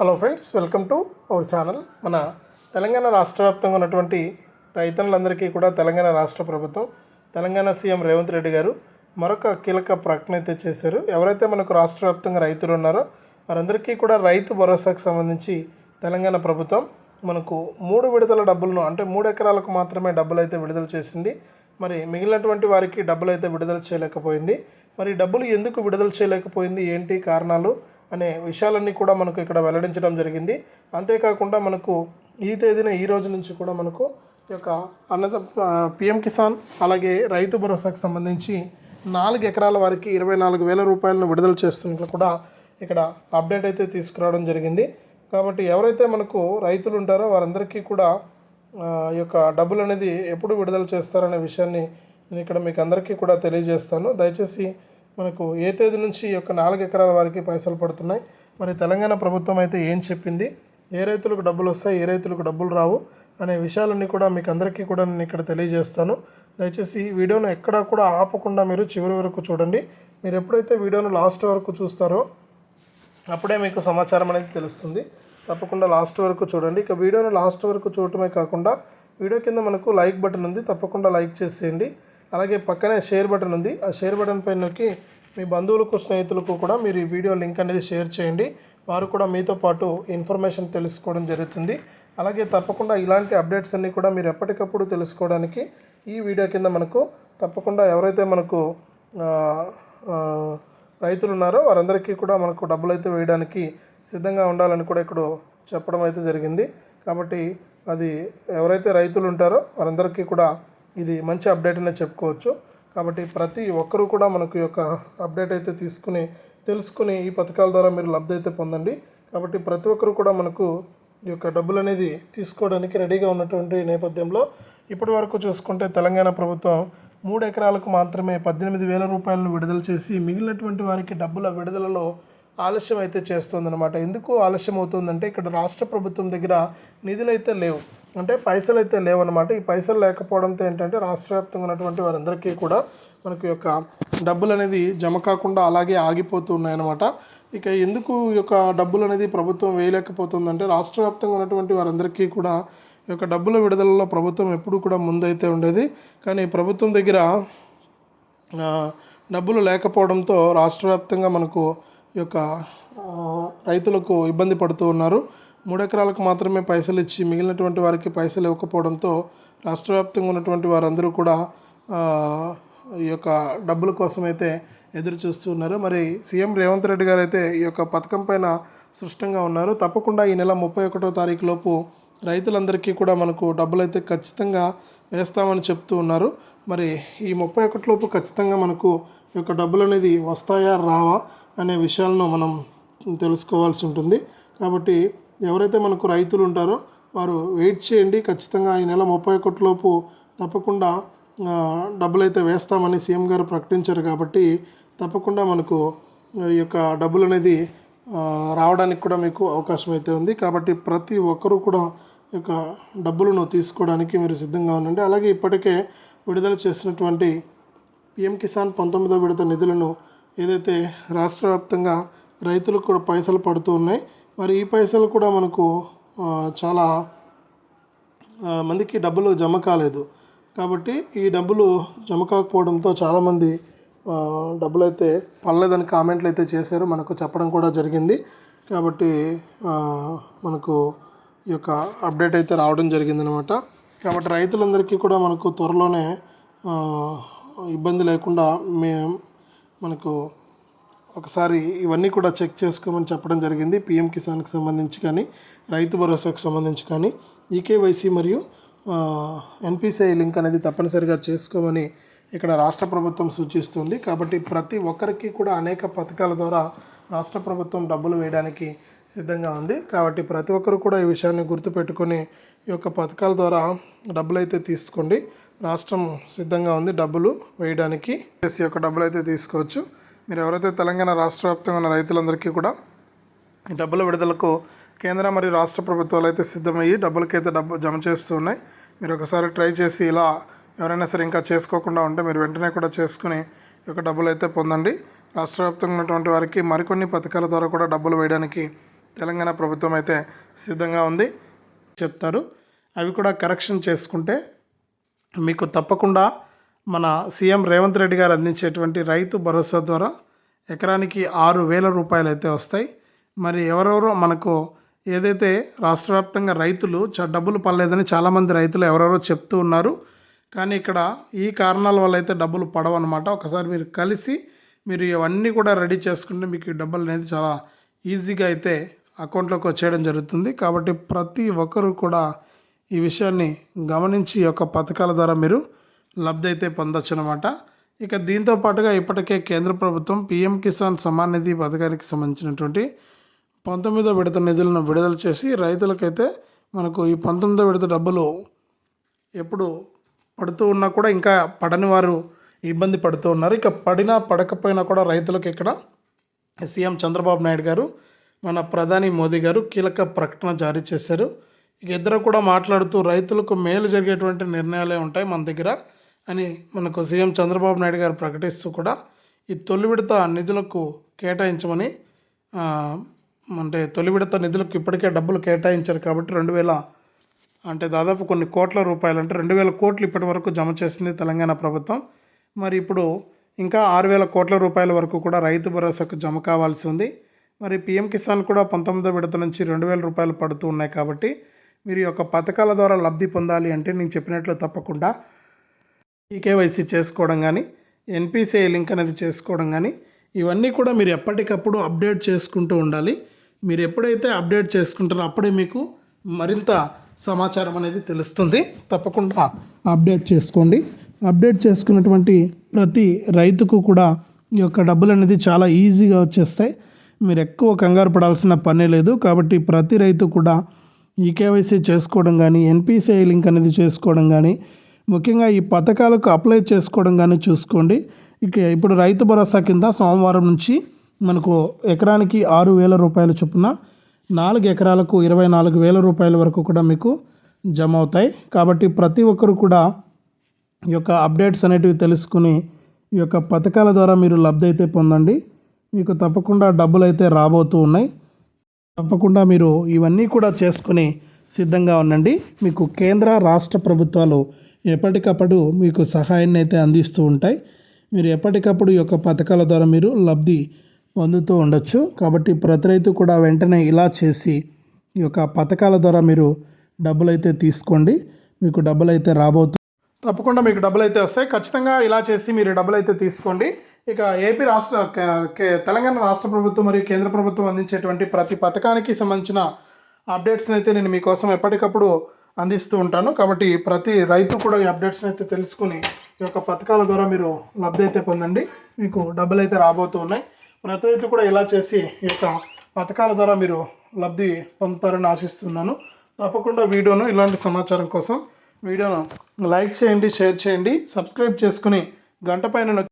Hello friends welcome to our channel మన తెలంగాణ రాష్ట్ర వ్యాప్తంగా ఉన్నటువంటి రైతన్నులందరికీ కూడా తెలంగాణ రాష్ట్ర ప్రభుత్వం తెలంగాణ సీఎం రేవంత్ రెడ్డి గారు మరొక కీలక ప్రకటన అయితే చేశారు. ఎవరైతే మనకు రాష్ట్ర వ్యాప్తంగా రైతులు ఉన్నారో వారందరికీ కూడా రైతు భరోసాకు సంబంధించి తెలంగాణ ప్రభుత్వం మనకు మూడు విడతల డబ్బులను అంటే మూడు ఎకరాలకు మాత్రమే డబ్బులు అయితే విడుదల చేసింది. మరి మిగిలినటువంటి వారికి డబ్బులు అయితే విడుదల చేయలేకపోయింది. మరి డబ్బులు ఎందుకు విడుదల చేయలేకపోయింది? ఏంటి కారణాలు? అనే విషయాలన్నీ కూడా మనకు ఇక్కడ వెల్లడించడం జరిగింది. అంతేకాకుండా మనకు ఈ తేదీన ఈ రోజు నుంచి కూడా మనకు ఈ యొక్క అన్నద పిఎం కిసాన్ అలాగే రైతు భరోసాకు సంబంధించి నాలుగు ఎకరాల వారికి ఇరవై నాలుగు వేల రూపాయలను విడుదల చేస్తున్నట్లు కూడా ఇక్కడ అప్డేట్ అయితే తీసుకురావడం జరిగింది. కాబట్టి ఎవరైతే మనకు రైతులు ఉంటారో వారందరికీ కూడా ఈ యొక్క డబ్బులు అనేది ఎప్పుడు విడుదల చేస్తారనే విషయాన్ని నేను ఇక్కడ మీకు అందరికీ కూడా తెలియజేస్తాను. దయచేసి మనకు ఏ తేదీ నుంచి ఈ యొక్క నాలుగు ఎకరాల వారికి పైసలు పడుతున్నాయి? మరి తెలంగాణ ప్రభుత్వం అయితే ఏం చెప్పింది? ఏ రైతులకు డబ్బులు వస్తాయి? ఏ రైతులకు డబ్బులు రావు? అనే విషయాలన్నీ కూడా మీకు అందరికీ కూడా నేను ఇక్కడ తెలియజేస్తాను. దయచేసి ఈ వీడియోను ఎక్కడా కూడా ఆపకుండా మీరు చివరి వరకు చూడండి. మీరు ఎప్పుడైతే వీడియోను లాస్ట్ వరకు చూస్తారో అప్పుడే మీకు సమాచారం అనేది తెలుస్తుంది. తప్పకుండా లాస్ట్ వరకు చూడండి. ఇక వీడియోను లాస్ట్ వరకు చూడటమే కాకుండా వీడియో కింద మనకు లైక్ బటన్ ఉంది. తప్పకుండా లైక్ చేసేయండి. అలాగే పక్కనే షేర్ బటన్ ఉంది. ఆ షేర్ బటన్ పైన నొక్కి మీ బంధువులకు స్నేహితులకు కూడా మీరు ఈ వీడియో లింక్ అనేది షేర్ చేయండి. వారు కూడా మీతో పాటు ఇన్ఫర్మేషన్ తెలుసుకోవడం జరుగుతుంది. అలాగే తప్పకుండా ఇలాంటి అప్డేట్స్ అన్నీ కూడా మీరు ఎప్పటికప్పుడు తెలుసుకోవడానికి ఈ వీడియో కింద మనకు తప్పకుండా ఎవరైతే మనకు రైతులు ఉన్నారో వారందరికీ కూడా మనకు డబ్బులు అయితే వేయడానికి సిద్ధంగా ఉండాలని కూడా ఇక్కడ చెప్పడం అయితే జరిగింది. కాబట్టి అది ఎవరైతే రైతులు ఉంటారో వారందరికీ కూడా ఇది మంచి అప్డేట్ అనే చెప్పుకోవచ్చు. కాబట్టి ప్రతి ఒక్కరూ కూడా మనకు యొక్క అప్డేట్ అయితే తీసుకుని తెలుసుకుని ఈ పథకాల ద్వారా మీరు లబ్ధి అయితే పొందండి. కాబట్టి ప్రతి ఒక్కరు కూడా మనకు ఈ యొక్క డబ్బులు అనేది తీసుకోవడానికి రెడీగా ఉన్నటువంటి నేపథ్యంలో ఇప్పటి వరకు చూసుకుంటే తెలంగాణ ప్రభుత్వం మూడు ఎకరాలకు మాత్రమే పద్దెనిమిది వేల రూపాయలను విడుదల చేసి మిగిలినటువంటి వారికి డబ్బుల విడుదలలో ఆలస్యం అయితే చేస్తుందన్నమాట. ఎందుకు ఆలస్యం అవుతుందంటే ఇక్కడ రాష్ట్ర ప్రభుత్వం దగ్గర నిధులు అయితే లేవు. అంటే పైసలు అయితే లేవన్నమాట. ఈ పైసలు లేకపోవడంతో ఏంటంటే రాష్ట్ర వ్యాప్తంగా ఉన్నటువంటి వారందరికీ కూడా మనకు యొక్క డబ్బులు అనేది జమ కాకుండా అలాగే ఆగిపోతూ ఉన్నాయన్నమాట. ఇక ఎందుకు ఈ యొక్క డబ్బులు అనేది ప్రభుత్వం వేయలేకపోతుందంటే రాష్ట్ర వ్యాప్తంగా ఉన్నటువంటి వారందరికీ కూడా ఈ యొక్క డబ్బుల విడుదలలో ప్రభుత్వం ఎప్పుడూ కూడా ముందైతే ఉండేది. కానీ ప్రభుత్వం దగ్గర డబ్బులు లేకపోవడంతో రాష్ట్ర వ్యాప్తంగా మనకు యొక్క రైతులకు ఇబ్బంది పడుతూ ఉన్నారు. మూడు ఎకరాలకు మాత్రమే పైసలు ఇచ్చి మిగిలినటువంటి వారికి పైసలు ఇవ్వకపోవడంతో రాష్ట్ర వ్యాప్తంగా ఉన్నటువంటి వారందరూ కూడా ఈ యొక్క డబ్బుల కోసం అయితే ఎదురు చూస్తూ ఉన్నారు. మరి సీఎం రేవంత్ రెడ్డి గారు అయితే ఈ యొక్క పథకం పైన సృష్టంగా ఉన్నారు. తప్పకుండా ఈ నెల ముప్పై ఒకటో తారీఖు లోపు రైతులందరికీ కూడా మనకు డబ్బులు అయితే ఖచ్చితంగా వేస్తామని చెప్తూ ఉన్నారు. మరి ఈ ముప్పై ఒకటిలోపు ఖచ్చితంగా మనకు ఈ యొక్క డబ్బులు అనేది వస్తాయా రావా అనే విషయాలను మనం తెలుసుకోవాల్సి ఉంటుంది. కాబట్టి ఎవరైతే మనకు రైతులు ఉంటారో వారు వెయిట్ చేయండి. ఖచ్చితంగా ఈ నెల ముప్పై ఒకటిలోపు తప్పకుండా డబ్బులు అయితే వేస్తామని సీఎం గారు ప్రకటించారు కాబట్టి తప్పకుండా మనకు ఈ యొక్క డబ్బులు అనేది రావడానికి కూడా మీకు అవకాశం అయితే ఉంది. కాబట్టి ప్రతి ఒక్కరూ కూడా యొక్క డబ్బులను తీసుకోవడానికి మీరు సిద్ధంగా ఉండండి. అలాగే ఇప్పటికే విడుదల చేసినటువంటి పిఎం కిసాన్ పంతొమ్మిదో విడత నిధులను ఏదైతే రాష్ట్ర వ్యాప్తంగా రైతులకు కూడా పైసలు పడుతూ ఉన్నాయి. మరి ఈ పైసలు కూడా మనకు చాలా మందికి డబ్బులు జమ కాలేదు. కాబట్టి ఈ డబ్బులు జమ కాకపోవడంతో చాలామంది డబ్బులు అయితే పడలేదని కామెంట్లు అయితే చేశారు. మనకు చెప్పడం కూడా జరిగింది. కాబట్టి మనకు ఈ యొక్క అప్డేట్ అయితే రావడం జరిగింది అనమాట కాబట్టి రైతులందరికీ కూడా మనకు త్వరలోనే ఇబ్బంది లేకుండా మే మనకు ఒకసారి ఇవన్నీ కూడా చెక్ చేసుకోమని చెప్పడం జరిగింది. పిఎం కిసాన్కి సంబంధించి కానీ రైతు భరోసాకు సంబంధించి కానీ ఈకేవైసీ మరియు ఎన్పిసిఐ లింక్ అనేది తప్పనిసరిగా చేసుకోమని ఇక్కడ రాష్ట్ర ప్రభుత్వం సూచిస్తుంది. కాబట్టి ప్రతి ఒక్కరికి కూడా అనేక పథకాల ద్వారా రాష్ట్ర ప్రభుత్వం డబ్బులు వేయడానికి సిద్ధంగా ఉంది. కాబట్టి ప్రతి ఒక్కరు కూడా ఈ విషయాన్ని గుర్తుపెట్టుకొని ఈ యొక్క పథకాల ద్వారా డబ్బులు అయితే తీసుకోండి. రాష్ట్రం సిద్ధంగా ఉంది డబ్బులు వేయడానికి. ఈ యొక్క డబ్బులు అయితే తీసుకోవచ్చు. మీరు ఎవరైతే తెలంగాణ రాష్ట్ర వ్యాప్తంగా ఉన్న రైతులందరికీ కూడా ఈ డబ్బుల విడుదలకు కేంద్ర మరియు రాష్ట్ర ప్రభుత్వాలు అయితే సిద్ధమయ్యి డబ్బులకైతే డబ్బు జమ చేస్తూ ఉన్నాయి. మీరు ఒకసారి ట్రై చేసి ఇలా ఎవరైనా సరే ఇంకా చేసుకోకుండా ఉంటే మీరు వెంటనే కూడా చేసుకుని ఒక యొక్క డబ్బులు అయితే పొందండి. రాష్ట్ర వ్యాప్తంగా ఉన్నటువంటి వారికి మరికొన్ని పథకాల ద్వారా కూడా డబ్బులు వేయడానికి తెలంగాణ ప్రభుత్వం అయితే సిద్ధంగా ఉంది చెప్తారు. అవి కూడా కరెక్షన్ చేసుకుంటే మీకు తప్పకుండా మన సీఎం రేవంత్ రెడ్డి గారు అందించేటువంటి రైతు భరోసా ద్వారా ఎకరానికి ఆరు వేల రూపాయలు అయితే వస్తాయి. మరి ఎవరెవరో మనకు ఏదైతే రాష్ట్ర వ్యాప్తంగా రైతులు డబ్బులు పడలేదని చాలామంది రైతులు ఎవరెవరో చెప్తూ ఉన్నారు. కానీ ఇక్కడ ఈ కారణాల వల్ల అయితే డబ్బులు పడవన్నమాట. ఒకసారి మీరు కలిసి మీరు ఇవన్నీ కూడా రెడీ చేసుకుంటే మీకు ఈ డబ్బులు అనేది చాలా ఈజీగా అయితే అకౌంట్లోకి వచ్చేయడం జరుగుతుంది. కాబట్టి ప్రతి ఒక్కరూ కూడా ఈ విషయాన్ని గమనించి ఈ యొక్క పథకాల ద్వారా మీరు లబ్ధి అయితే పొందొచ్చు అనమాట ఇక దీంతో పాటుగా ఇప్పటికే కేంద్ర ప్రభుత్వం పిఎం కిసాన్ సమాన్ నిధి పథకానికి సంబంధించినటువంటి పంతొమ్మిదో విడత నిధులను విడుదల చేసి రైతులకైతే మనకు ఈ పంతొమ్మిదో విడత డబ్బులు ఎప్పుడు పడుతూ ఉన్నా కూడా ఇంకా పడని వారు ఇబ్బంది పడుతూ ఉన్నారు. ఇక పడినా పడకపోయినా కూడా రైతులకు ఇక్కడ సీఎం చంద్రబాబు నాయుడు గారు మన ప్రధాని మోదీ గారు కీలక ప్రకటన జారీ చేశారు. ఇక ఇద్దరు కూడా మాట్లాడుతూ రైతులకు మేలు జరిగేటువంటి నిర్ణయాలే ఉంటాయి మన దగ్గర అని మనకు సీఎం చంద్రబాబు నాయుడు గారు ప్రకటిస్తూ కూడా ఈ తొలి విడత నిధులకు కేటాయించమని అంటే తొలి విడత నిధులకు ఇప్పటికే డబ్బులు కేటాయించారు కాబట్టి రెండు వేల అంటే దాదాపు కొన్ని కోట్ల రూపాయలు అంటే రెండు వేల కోట్లు ఇప్పటి వరకు జమ చేసింది తెలంగాణ ప్రభుత్వం. మరి ఇప్పుడు ఇంకా ఆరు వేల కోట్ల రూపాయల వరకు కూడా రైతు భరోసాకు జమ కావాల్సి ఉంది. మరి పిఎం కిసాన్ కూడా పంతొమ్మిదో విడత నుంచి రెండు వేల రూపాయలు పడుతూ ఉన్నాయి కాబట్టి మీరు ఈ యొక్క పథకాల ద్వారా లబ్ధి పొందాలి అంటే నేను చెప్పినట్లు తప్పకుండా ఈకేవైసీ చేసుకోవడం కానీ ఎన్పిసిఐ లింక్ అనేది చేసుకోవడం కానీ ఇవన్నీ కూడా మీరు ఎప్పటికప్పుడు అప్డేట్ చేసుకుంటూ ఉండాలి. మీరు ఎప్పుడైతే అప్డేట్ చేసుకుంటారో అప్పుడే మీకు మరింత సమాచారం అనేది తెలుస్తుంది. తప్పకుండా అప్డేట్ చేసుకోండి. అప్డేట్ చేసుకున్నటువంటి ప్రతి రైతుకు కూడా ఈ యొక్క డబ్బులు అనేది చాలా ఈజీగా వచ్చేస్తాయి. మీరు ఎక్కువ కంగారు పడాల్సిన పనే లేదు. కాబట్టి ప్రతి రైతు కూడా ఈ కేవైసీ చేసుకోవడం కానీ ఎన్పిసిఐ లింక్ అనేది చేసుకోవడం కానీ ముఖ్యంగా ఈ పథకాలకు అప్లై చేసుకోవడం కానీ చూసుకోండి. ఇక ఇప్పుడు రైతు భరోసా కింద సోమవారం నుంచి మనకు ఎకరానికి ఆరు వేల రూపాయల చొప్పున నాలుగు ఎకరాలకు ఇరవై నాలుగు వేల రూపాయల వరకు కూడా మీకు జమ అవుతాయి కాబట్టి ప్రతి ఒక్కరు కూడా ఈ యొక్క అప్డేట్స్ అనేటివి తెలుసుకుని ఈ యొక్క పథకాల ద్వారా మీరు లబ్ధి అయితే పొందండి. మీకు తప్పకుండా డబ్బులు అయితే రాబోతూ ఉన్నాయి. తప్పకుండా మీరు ఇవన్నీ కూడా చేసుకుని సిద్ధంగా ఉండండి. మీకు కేంద్ర రాష్ట్ర ప్రభుత్వాలు ఎప్పటికప్పుడు మీకు సహాయాన్ని అయితే అందిస్తూ ఉంటాయి. మీరు ఎప్పటికప్పుడు ఈ యొక్క పథకాల ద్వారా మీరు లబ్ధి పొందుతూ ఉండొచ్చు. కాబట్టి ప్రతి రైతు కూడా వెంటనే ఇలా చేసి ఈ యొక్క పథకాల ద్వారా మీరు డబ్బులు అయితే తీసుకోండి. మీకు డబ్బులు అయితే రాబోతు తప్పకుండా మీకు డబ్బులు అయితే వస్తాయి. ఖచ్చితంగా ఇలా చేసి మీరు డబ్బులు అయితే తీసుకోండి. ఇక ఏపీ రాష్ట్ర తెలంగాణ రాష్ట్ర ప్రభుత్వం మరియు కేంద్ర ప్రభుత్వం అందించేటువంటి ప్రతి పథకానికి సంబంధించిన అప్డేట్స్ని అయితే నేను మీకోసం ఎప్పటికప్పుడు అందిస్తూ ఉంటాను. కాబట్టి ప్రతి రైతు కూడా ఈ అప్డేట్స్ని అయితే తెలుసుకుని ఈ యొక్క పథకాల ద్వారా మీరు లబ్ధి అయితే పొందండి. మీకు డబ్బులు అయితే రాబోతూ ఉన్నాయి. ప్రతి రైతు కూడా ఇలా చేసి ఈ యొక్క పథకాల ద్వారా మీరు లబ్ధి పొందుతారని ఆశిస్తున్నాను. తప్పకుండా వీడియోను ఇలాంటి సమాచారం కోసం వీడియోను లైక్ చేయండి షేర్ చేయండి సబ్స్క్రైబ్ చేసుకుని గంట పైన